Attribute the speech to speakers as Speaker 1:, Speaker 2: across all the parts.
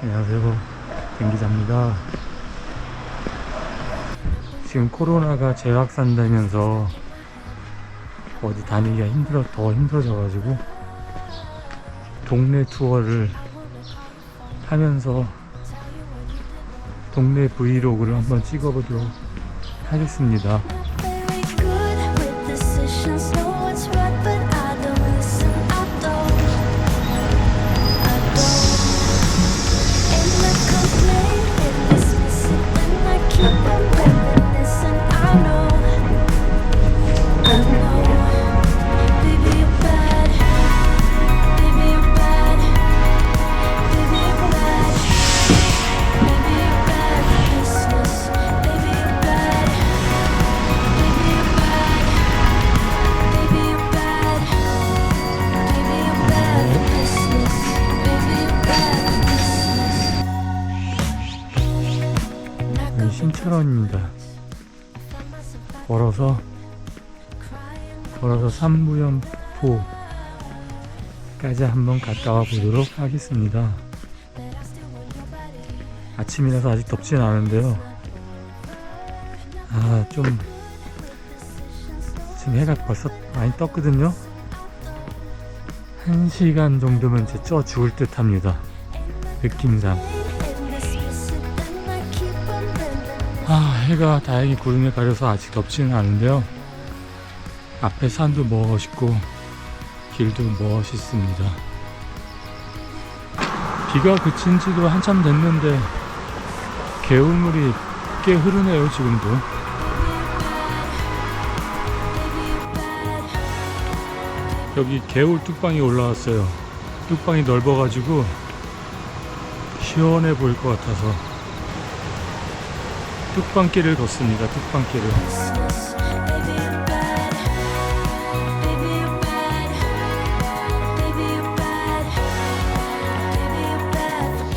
Speaker 1: 안녕하세요. 댕기자입니다. 지금 코로나가 재확산되면서 어디 다니기가 힘들어, 더 힘들어져 가지고 동네 투어를 하면서 동네 브이로그를 한번 찍어보도록 하겠습니다. 3,000원입니다. 걸어서 벌어서 삼부연포까지 한번 갔다 와 보도록 하겠습니다. 아침이라서 아직 덥진 않은데요. 아, 좀 지금 해가 벌써 많이 떴거든요. 1시간 정도면 이제 쪄 죽을 듯 합니다. 느낌상. 해가 다행히 구름에 가려서 아직 덥지는 않은데요. 앞에 산도 멋있고 길도 멋있습니다. 비가 그친 지도 한참 됐는데 개울물이 꽤 흐르네요, 지금도. 여기 개울 뚝방이 올라왔어요. 뚝방이 넓어가지고 시원해 보일 것 같아서 뚝방길을 걷습니다. 뚝방길을.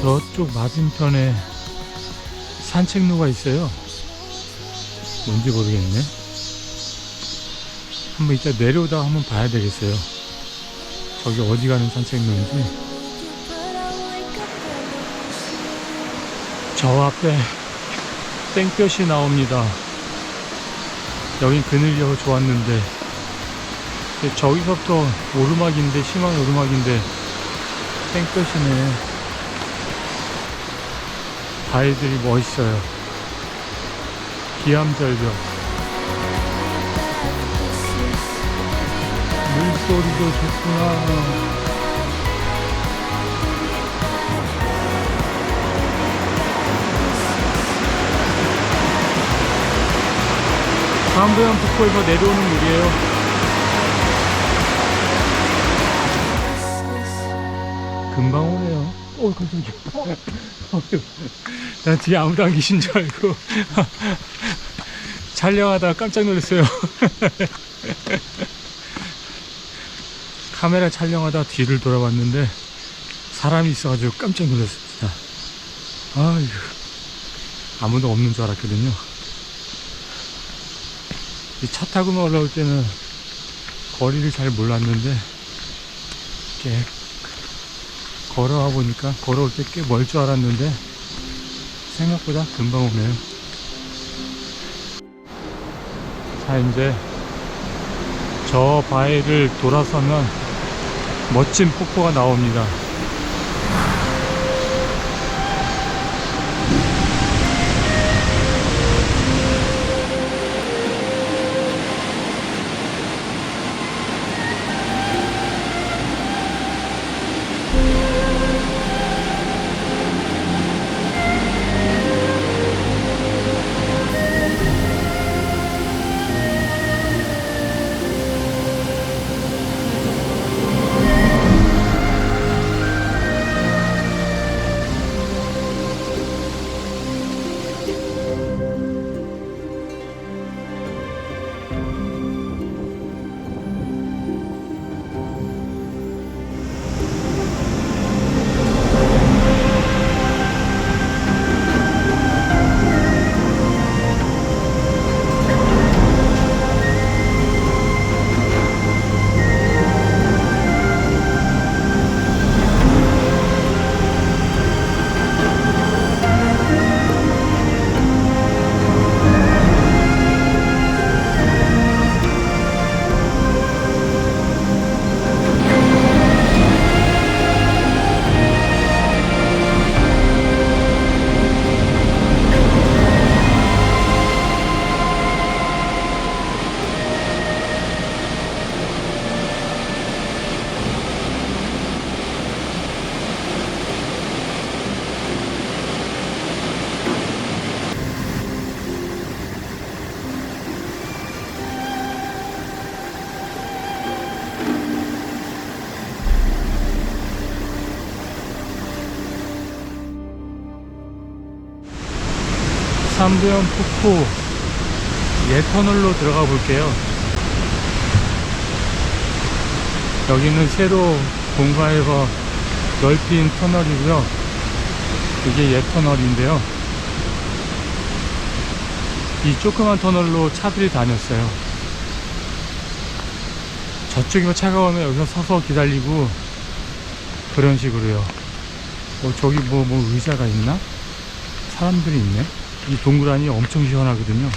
Speaker 1: 저쪽 맞은편에 산책로가 있어요. 뭔지 모르겠네. 한번 이따 내려오다가 한번 봐야 되겠어요. 저기 어디 가는 산책로인지. 저 앞에 땡볕이 나옵니다. 여긴 그늘려고 좋았는데 저기서부터 오르막인데 심한 오르막인데 땡볕이네. 바위들이 멋있어요. 기암절벽. 물소리도 좋구나. 강부현 북부에서 내려오는 물이에요. 금방 오네요. 오, 깜짝이야. 어휴, 난 뒤에 아무도 안 계신 줄 알고 촬영하다가 깜짝 놀랐어요. 카메라 촬영하다 뒤를 돌아봤는데 사람이 있어가지고 깜짝 놀랐습니다. 아휴, 아무도 없는 줄 알았거든요. 이차 타고만 올라올 때는 거리를 잘 몰랐는데 이렇게 걸어와 보니까 걸어올 때 꽤 멀 줄 알았는데 생각보다 금방 오네요. 자 이제 저 바위를 돌아서면 멋진 폭포가 나옵니다. 삼부연 폭포 예터널로 들어가 볼게요. 여기는 새로 공사해서 넓힌 터널이고요. 이게 예터널인데요. 이 조그만 터널로 차들이 다녔어요. 저쪽이면 차가 오면 여기서 서서 기다리고 그런 식으로요. 어, 저기 뭐, 뭐 의자가 있나? 사람들이 있네. 이 동그라니 엄청 시원하거든요.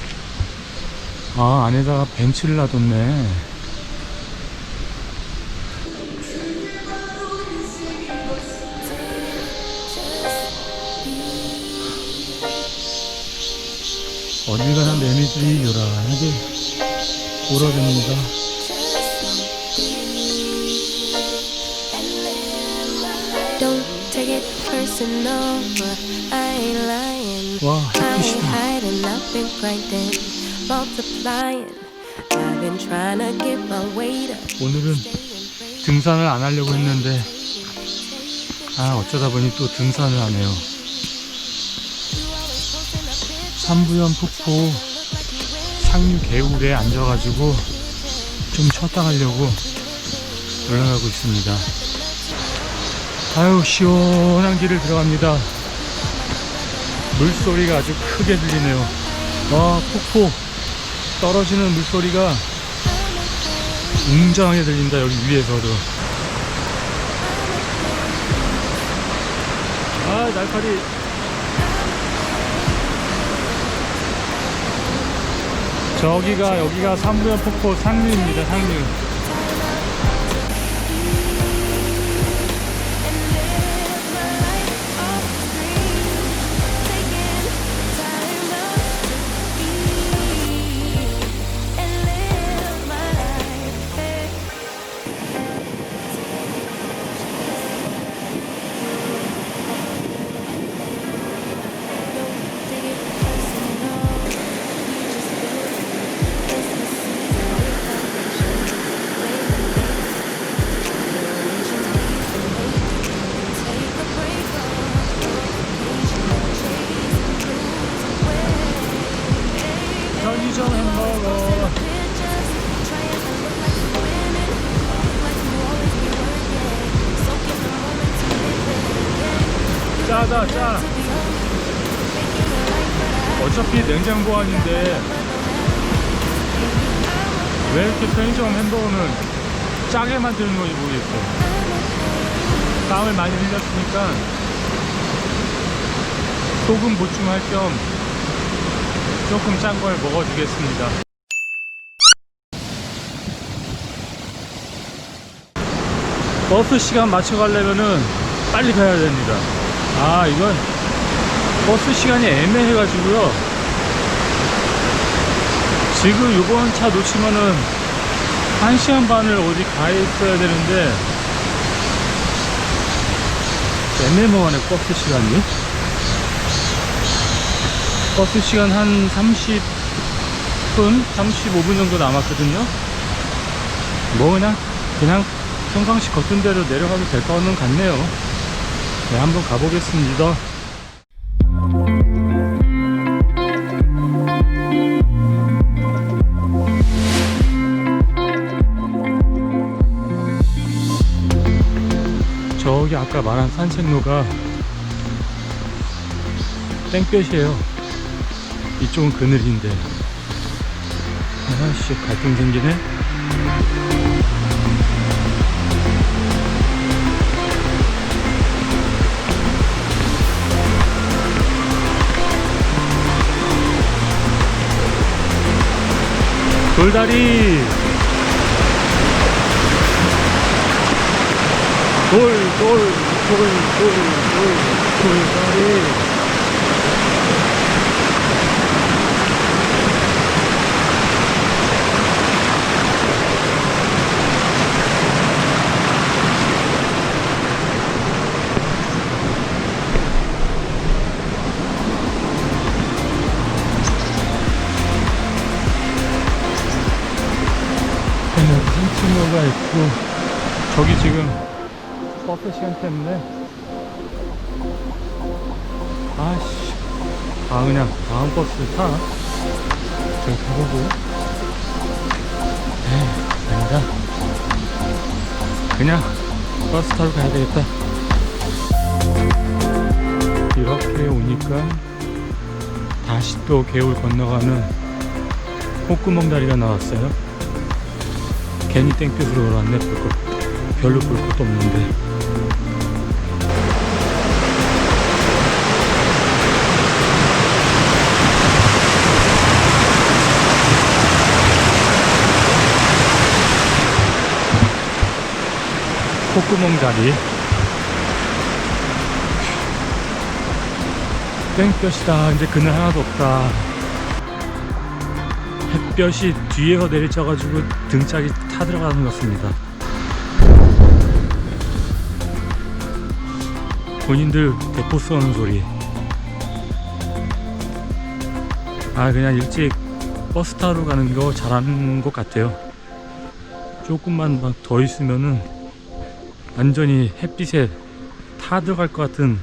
Speaker 1: 아, 안에다가 벤치를 놔뒀네. 어딜 가나 매미들이 요란하게 울어댑니다.
Speaker 2: Don't take it personal,
Speaker 1: 와, 햇빛이다. 오늘은 등산을 안 하려고 했는데, 아, 어쩌다 보니 또 등산을 하네요. 삼부연 폭포 상류 개울에 앉아가지고 좀 쉬었다 가려고 올라가고 있습니다. 아유, 시원한 길을 들어갑니다. 물소리가 아주 크게 들리네요. 와, 폭포 떨어지는 물소리가 웅장하게 들린다, 여기 위에서도. 아, 날파리. 저기가, 여기가 삼부연 폭포 상류입니다, 상류. 짜다, 짜. 어차피 냉장고 아닌데, 왜 이렇게 편의점 햄버거는 짜게 만드는 건지 모르겠어. 땀을 많이 흘렸으니까, 소금 보충할 겸 조금 짠 걸 먹어주겠습니다. 버스 시간 맞춰 가려면은 빨리 가야 됩니다. 아, 이건 버스 시간이 애매해가지고요. 지금 이번 차 놓치면은 1시간 반을 어디 가 있어야 되는데 애매모호하네, 버스 시간이. 버스 시간 한 30분, 35분 정도 남았거든요. 뭐 그냥 그냥 평상시 걷던 대로 내려가도 될 거는 같네요. 네, 한번 가보겠습니다. 저기 아까 말한 산책로가 땡볕이에요. 이쪽은 그늘인데 아씨 갈등 생기네 돌다리. 돌 돌 돌 돌 돌돌 돌다리 산책로가 있고 저기 지금 버스 시간 때문에. 아씨. 아 그냥 다음 버스 타. 저기 가보고. 에이 아니다. 그냥 버스 타러 가야 되겠다. 이렇게 오니까 다시 또 개울 건너가는 콧구멍 다리가 나왔어요 괜히 땡볕으로 돌아왔네 볼 것, 별로 볼 것도 없는데. 콧구멍 다리. 땡볕이다. 이제 그늘 하나도 없다 햇볕이 뒤에서 내리쳐가지고 등짝이 타들어가는 것 같습니다. 본인들 대포 쏘는 소리. 아 그냥 일찍 버스 타러 가는 거 잘하는 것 같아요. 조금만 막 더 있으면은 완전히 햇빛에 타 들어갈 것 같은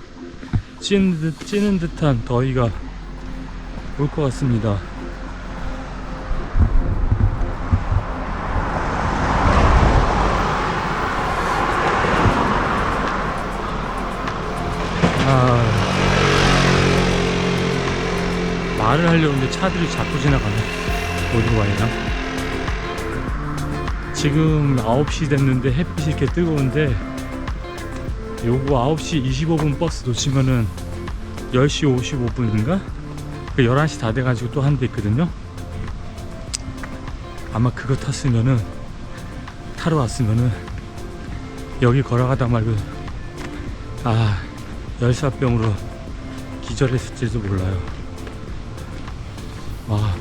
Speaker 1: 찌는, 듯, 찌는 듯한 더위가 올 것 같습니다. 아, 말을 하려는데 차들이 자꾸 지나가네. 어디로 가야 지금 9시 됐는데 햇빛이 이렇게 뜨거운데 요거 9시 25분 버스 놓치면은 10시 55분인가? 그 11시 다 돼가지고 또 한 대 있거든요. 아마 그거 탔으면은 타러 왔으면은 여기 걸어가다 말고 아 열사병으로 기절했을지도 몰라요. 와.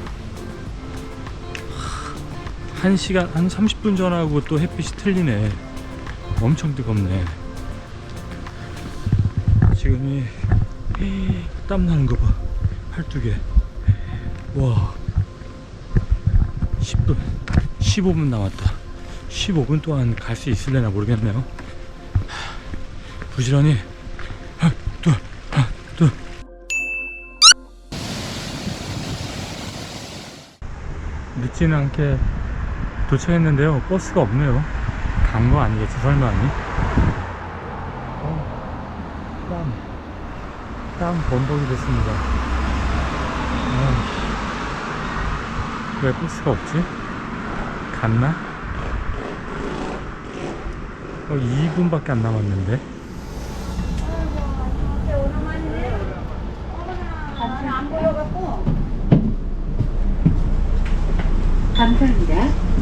Speaker 1: 한 시간 한 30분 전하고 또 햇빛이 틀리네. 엄청 뜨겁네. 지금이 땀 나는 거 봐. 팔뚝에. 와. 10분, 15분 남았다. 15분 동안 갈 수 있을래나 모르겠네요. 하, 부지런히 늦지는 않게 도착했는데요. 버스가 없네요. 간 거 아니겠지, 설마 아니? 어, 땀. 땀 범벅이 됐습니다. 아, 왜 버스가 없지? 갔나? 어, 2분밖에 안 남았는데.
Speaker 3: 감사합니다.